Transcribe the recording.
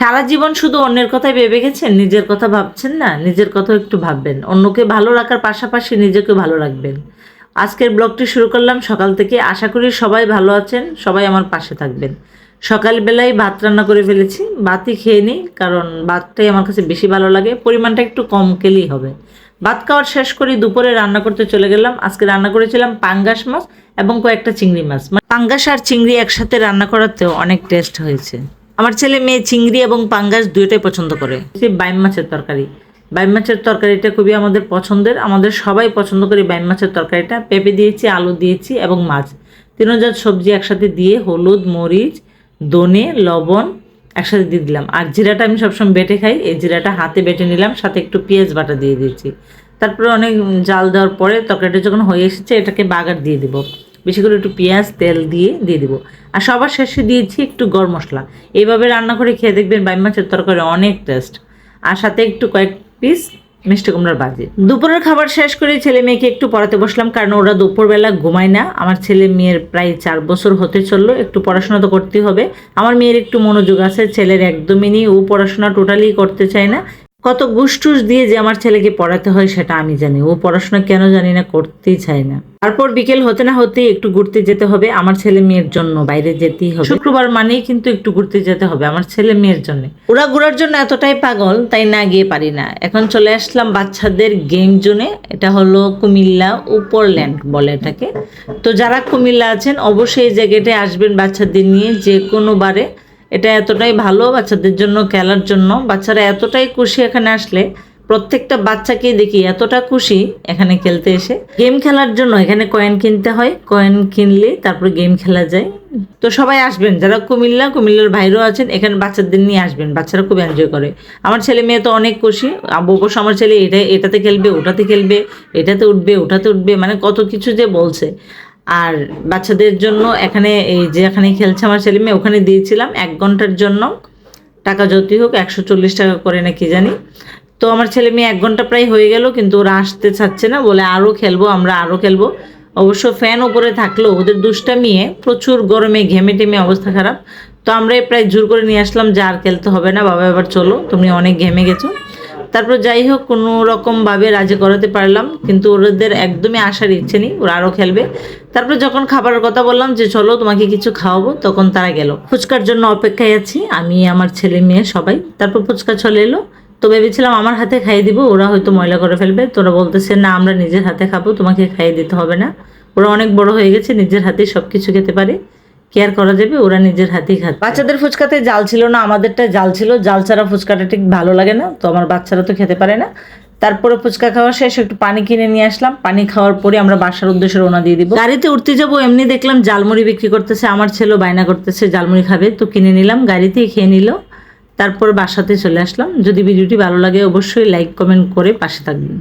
সারা জীবন শুধু অন্যের কথাই ভেবে গেছেন? নিজের কথা ভাবছেন না? নিজের কথা একটু ভাববেন। অন্যকে ভালো রাখার পাশাপাশি নিজেকে ভালো রাখবেন। আজকের ব্লগটি শুরু করলাম সকাল থেকে। আশা করি সবাই ভালো আছেন, সবাই আমার পাশে থাকবেন। সকালবেলায় ভাত রান্না করে ফেলেছি। ভাতই খেয়ে নিই, কারণ ভাতটাই আমার কাছে বেশি ভালো লাগে। পরিমাণটা একটু কম খেলেই হবে। ভাত খাওয়ার শেষ করে, দুপুরে রান্না করতে চলে গেলাম। আজকে রান্না করেছিলাম পাঙ্গাস মাছ এবং কয়েকটা চিংড়ি মাছ। মানে পাঙ্গাস আর চিংড়ি একসাথে রান্না করাতেও অনেক টেস্ট হয়েছে। আমার ছেলে মেয়ে চিংড়ি এবং পাঙ্গাস দুইটাই পছন্দ করে। সে বাইম মাছের তরকারি। বাইম মাছের তরকারিটা খুবই আমাদের পছন্দের। আমাদের সবাই পছন্দ করে বাইম মাছের তরকারিটা। পেঁপে দিয়েছি, আলু দিয়েছি এবং মাছ। তিনজাত সবজি একসাথে দিয়ে হলুদ, মরিচ দনে লবণ একসাথে দিয়ে দিলাম। আর জিরাটা আমি সবসময় বেটে খাই। এই জিরাটা হাতে বেটে নিলাম, সাথে একটু পেঁয়াজ বাটা দিয়ে দিয়েছি। তারপরে অনেক জাল দেওয়ার পরে তরকারিটা যখন হয়ে এসেছে, এটাকে বাগার দিয়ে দিব। বেশি করে একটু পেঁয়াজ, তেল দিয়ে দিয়ে দেবো। আর সবার শেষে দিয়েছি একটু গরম মশলা। এইভাবে রান্না করে খেয়ে দেখবেন বাইম মাছের তরকারি অনেক টেস্ট আর সাথে একটু কয়েক পিস মিষ্টি কুমড়ার বাজে দুপুরের খাবার শেষ করে ছেলে মেয়েকে একটু পড়াতে বসলাম কারণ ওরা দুপুরবেলা ঘুমায় না। আমার ছেলে মেয়ের প্রায় চার বছর হতে চলল। একটু পড়াশোনা তো করতেই হবে। আমার মেয়ের একটু মনোযোগ আছে। ছেলের একদমই নেই। ও পড়াশোনা টোটালি করতে চায় না। কত গুসটুস দিয়ে যে আমার ছেলেকে পড়াতে হয় সেটা আমি জানি। ও পড়াশোনা কেন জানি না, করতেই চায় না। তারপর বিকেল হতে না হতেই একটু ঘুরতে যেতে হবে আমার ছেলে মেয়ের জন্য, বাইরে যেতেই হবে। শুক্রবার মানেই কিন্তু একটু ঘুরতে যেতে হবে আমার ছেলে মেয়ের জন্য। ওরা ঘোরার জন্য এতটাই পাগল, তাই না গিয়ে পারি না। এখন চলে আসলাম বাচ্চাদের গেম জোনে এটা হলো কুমিল্লা উপরল্যান্ড বলে এটাকে। তো যারা কুমিল্লা আছেন, অবশ্যই এই জায়গাটায় আসবেন বাচ্চাদের নিয়ে যে কোনো বারে। এটা এতটাই ভালো বাচ্চাদের জন্য, খেলার জন্য। বাচ্চারা এতটাই খুশি এখানে আসলে প্রত্যেকটা বাচ্চাকেই দেখি এতটা খুশি এখানে খেলতে এসে। গেম খেলার জন্য এখানে কয়েন কিনতে হয়। কয়েন কিনলে তারপর গেম খেলা যায়। তো সবাই আসবেন, যারা কুমিল্লা, কুমিল্লার বাইরেও আছেন, এখানে বাচ্চাদের নিয়ে আসবেন। বাচ্চারা খুব এনজয় করে। আমার ছেলে মেয়ে তো অনেক খুশি। অবশ্য আমার ছেলে এটা, এটাতে খেলবে, ওটাতে খেলবে, এটাতে উঠবে, ওটাতে উঠবে মানে কত কিছু যে বলছে। আর বাচ্চাদের জন্য এখানে এই যে এখানে খেলছে আমার ছেলে মেয়ে, ওখানে দিয়েছিলাম এক ঘণ্টার জন্য। টাকা যতই হোক, একশো চল্লিশ টাকা করে না কি জানি। তো আমার ছেলে মেয়ে এক ঘণ্টা প্রায় হয়ে গেল, কিন্তু ওরা আসতে চাচ্ছে না, বলে আরও খেলব, আমরা আরও খেলব। অবশ্য ফ্যান ওপরে থাকলেও ওদের দুষ্টামিয়ে প্রচুর গরমে ঘেমে টেমে অবস্থা খারাপ। তো আমরা প্রায় জোর করে নিয়ে আসলাম, যে আর খেলতে হবে না, বাবা এবার চলো, তুমি অনেক ঘেমে গেছো। তারপর যাই হোক, কোনো রকমভাবে রাজি করাতে পারলাম, কিন্তু ওদের একদমই আসার ইচ্ছে নেই, ওরা আরও খেলবে। তারপর যখন খাবারের কথা বললাম যে চলো তোমাকে কিছু খাওয়াবো, তখন তারা গেল। ফুচকার জন্য অপেক্ষায় আছি, আমি, আমার ছেলে মেয়ে সবাই। তারপর ফুচকা চলে এলো তো ভেবেছিলাম আমার হাতে খাইয়ে দিব ওরা হয়তো ময়লা করে ফেলবে। তোরা বলতেছে না আমরা নিজের হাতে খাব তোমাকে খাইয়ে দিতে হবে না। ওরা অনেক বড় হয়ে গেছে নিজের হাতেই সব কিছু খেতে পারে। কেয়ার করা যাবে? ওরা নিজের হাতেই খায় বাচ্চাদের ফুচকাতে জাল ছিল না আমাদেরটা জাল ছিল। জাল ছাড়া ফুচকাটা ঠিক ভালো লাগে না তো আমার বাচ্চারা তো খেতে পারে না। তারপরে ফুচকা খাওয়া শেষ একটু পানি কিনে নিয়ে আসলাম। পানি খাওয়ার পরে আমরা বাসার উদ্দেশ্যে রওনা দিয়ে দিব। গাড়িতে উঠতে যাব এমনি দেখলাম জালমুড়ি বিক্রি করতেছে আমার ছেলে বায়না করতেছে জালমুড়ি খাবে। তো কিনে নিলাম গাড়িতেই খেয়ে নিল। তারপর বাসাতে চলে আসলাম। যদি ভিডিওটি ভালো লাগে অবশ্যই লাইক কমেন্ট করে পাশে থাকবেন।